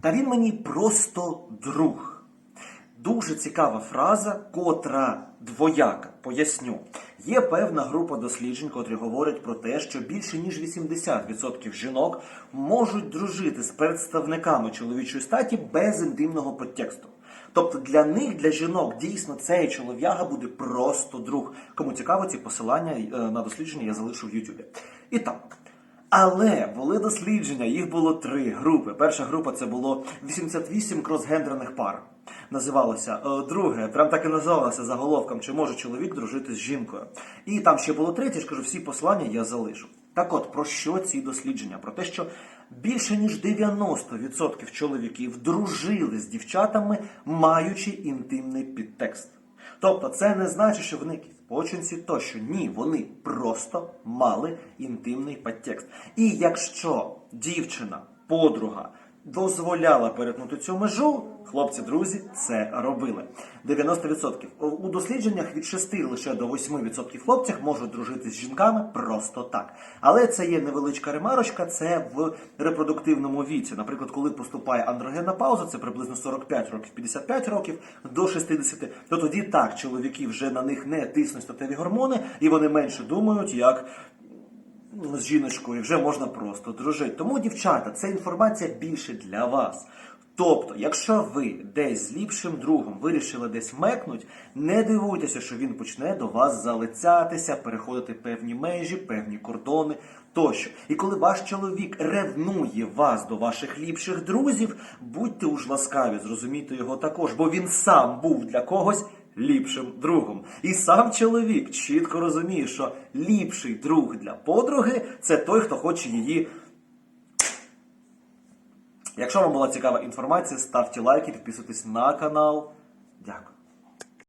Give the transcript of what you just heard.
Та він мені просто друг. Дуже цікава фраза, котра двояка. Поясню. Є певна група досліджень, котрі говорять про те, що більше ніж 80% жінок можуть дружити з представниками чоловічої статі без інтимного підтексту. Тобто для них, для жінок, дійсно цей чолов'яга буде просто друг. Кому цікаво, ці посилання е, на дослідження я залишу в Ютубі. І так. Але були дослідження, їх було три групи. Перша група це було 88 кросгендерних пар. Називалося Е, друге, прям так і називалося заголовком, чи може чоловік дружити з жінкою. І там ще було третє, кажу, всі послання я залишу. Так от, про що ці дослідження? Про те, що більше ніж 90% чоловіків дружили з дівчатами, маючи інтимний підтекст. Тобто це не значить, що вони якісь починці тощо. Ні, вони просто мали інтимний підтекст. І якщо дівчина, подруга дозволяла перетнути цю межу, хлопці, друзі, це робили. 90%. У дослідженнях від 6 лише до 8% хлопців можуть дружити з жінками просто так. Але це є невеличка ремарочка, це в репродуктивному віці. Наприклад, коли поступає андрогенна пауза, це приблизно 45 років, 55 років до 60, то тоді так, чоловіки вже на них не тиснуть статеві гормони, і вони менше думають, як з жіночкою вже можна просто дружити. Тому, дівчата, це інформація більше для вас. Тобто, якщо ви десь з ліпшим другом вирішили десь мекнуть, не дивуйтеся, що він почне до вас залицятися, переходити певні межі, певні кордони тощо. І коли ваш чоловік ревнує вас до ваших ліпших друзів, будьте уж ласкаві, зрозумійте його також, бо він сам був для когось ліпшим другом. І сам чоловік чітко розуміє, що ліпший друг для подруги це той, хто хоче її. Якщо вам була цікава інформація, ставте лайки, підписуйтесь на канал. Дякую.